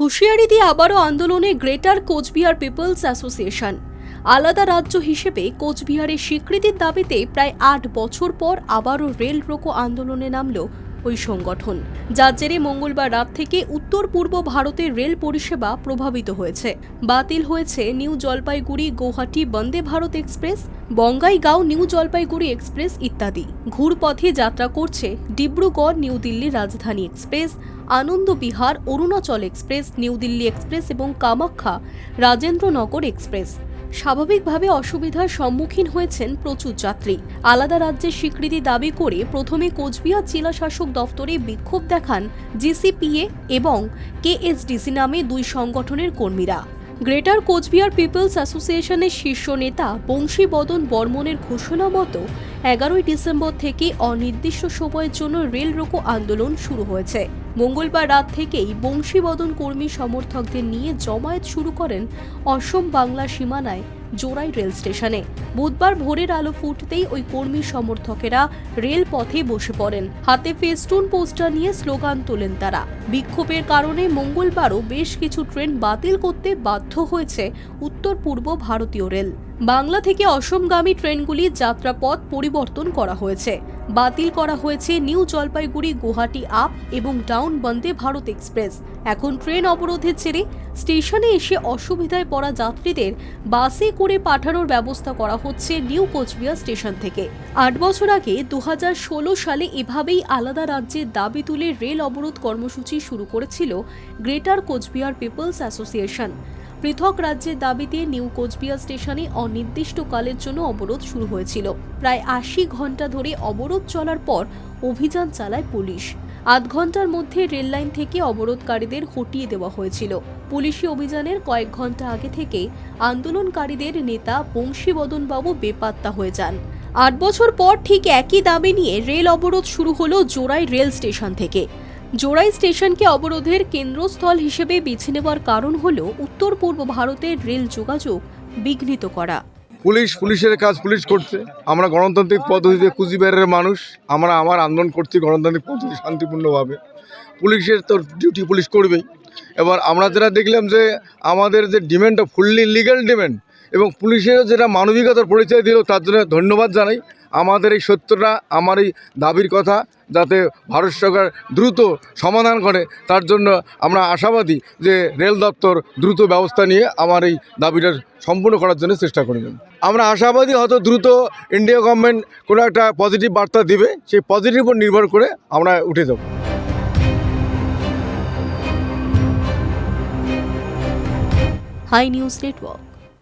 হুঁশিয়ারি দিয়ে আবারও আন্দোলনে গ্রেটার কোচবিহার পিপলস অ্যাসোসিয়েশন। আলাদা রাজ্য হিসেবে কোচবিহারের স্বীকৃতির দাবিতে প্রায় আট বছর পর আবারও রেল রোকো আন্দোলনে নামল ওই সংগঠন। যার জেরে মঙ্গলবার রাত থেকে উত্তর পূর্ব ভারতের রেল পরিষেবা প্রভাবিত হয়েছে। বাতিল হয়েছে new Jalpaiguri, Gauhati, Vande Bharat express, Bongaigaon new Jalpaiguri express ইত্যাদি। ঘুরপথে যাত্রা করছে Dibrugarh, new Delhi Rajdhani express, Anand Vihar, Arunachal express, new Delhi express এবং কামাখ্যা, রাজেন্দ্রনগর এক্সপ্রেস। স্বাভাবিকভাবে অসুবিধার সম্মুখীন হয়েছেন প্রচুর যাত্রী। আলাদা রাজ্যের স্বীকৃতি দাবি করে প্রথমে কোচবিহার জেলা শাসক দফতরে বিক্ষোভ দেখান জিসিপিএ এবং কেএসডিসি নামে দুই সংগঠনের কর্মীরা। গ্রেটার কোচবিহার পিপলস অ্যাসোসিয়েশনের শীর্ষ নেতা বংশী বদন বর্মনের ঘোষণা মতো এগারোই ডিসেম্বর থেকে অনির্দিষ্ট সময়ের জন্য রেল রোকো আন্দোলন শুরু হয়েছে। মঙ্গলবার রাত থেকেই বংশীবদন কর্মী সমর্থকদের নিয়ে জমায়েত শুরু করেন অসম বাংলা সীমানায় জোড়াই রেল স্টেশনে। বুধবার ভোরের আলো ফুটতেই ওই কর্মী সমর্থকেরা রেল পথে বসে পড়েন। হাতে ফেস্টুন, পোস্টার নিয়ে স্লোগান তোলেন তারা। বিক্ষোভের কারণে মঙ্গলবারও বেশ কিছু ট্রেন বাতিল করতে বাধ্য হয়েছে উত্তর পূর্ব ভারতীয় রেল। বাংলা থেকে অসমগামী ট্রেনগুলির যাত্রাপথ পরিবর্তন করা হয়েছে। বাতিল করা হয়েছে নিউ জলপাইগুড়ি গুয়াহাটি আপ এবং ডাউন বন্দে ভারত এক্সপ্রেস। এখন ট্রেন অবরোধের জেরে স্টেশনে এসে অসুবিধায় পড়া যাত্রীদের বাসে করে পাঠানোর ব্যবস্থা করা হচ্ছে নিউ কোচবিহার স্টেশন থেকে। আট বছর আগে দু হাজার ষোলো সালে এভাবেই আলাদা রাজ্যের দাবি তুলে রেল অবরোধ কর্মসূচি শুরু করেছিল গ্রেটার কোচবিহার পিপলস অ্যাসোসিয়েশন। পৃথক রাজ্যের দাবিতে নিউ কোচবিহার স্টেশনে অনির্দিষ্টকালের জন্য অবরোধ শুরু হয়েছিল। প্রায় আশি ঘণ্টা ধরে অবরোধ চলার পর অভিযান চালায় পুলিশ। আধ ঘণ্টার মধ্যে রেললাইন থেকে অবরোধকারীদের হটিয়ে দেওয়া হয়েছিল। পুলিশি অভিযানের কয়েক ঘণ্টা আগে থেকে আন্দোলনকারীদের নেতা বংশীবদনবাবু বেপাত্তা হয়ে যান। আট বছর পর ঠিক একই দাবি নিয়ে রেল অবরোধ শুরু হলো জোড়াই রেল স্টেশন থেকে। জোড়াই স্টেশনকে অবরোধের কেন্দ্রস্থল হিসেবে বেছে নেওয়ার কারণ হল উত্তর পূর্ব ভারতের রেল যোগাযোগ বিঘ্নিত করা। পুলিশ, পুলিশের কাজ পুলিশ করছে। আমরা গণতান্ত্রিক পদ্ধতিতে কুচবিহারের মানুষ। আমরা আমার আন্দোলন করছি গণতান্ত্রিক পদ্ধতি শান্তিপূর্ণভাবে। পুলিশের তো ডিউটি পুলিশ করবেই। এবার আমরা যেটা দেখলাম যে আমাদের যে ডিমান্ডটা ফুললি লিগ্যাল ডিমান্ড এবং পুলিশেরও যেটা মানবিকতার পরিচয় দিল, তার জন্য ধন্যবাদ জানাই। আমাদের এই সত্যটা, আমার এই দাবির কথা যাতে ভারত সরকার দ্রুত সমাধান করে, তার জন্য আমরা আশাবাদী যে রেল দপ্তর দ্রুত ব্যবস্থা নিয়ে আমার এই দাবিটা সম্পূর্ণ করার জন্য চেষ্টা করবেন আমরা আশাবাদী হয়তো দ্রুত ইন্ডিয়া গভর্নমেন্ট কোনো একটা পজিটিভ বার্তা দিবে, সেই পজিটিভ উপর নির্ভর করে আমরা উঠে যাব। Hi news network.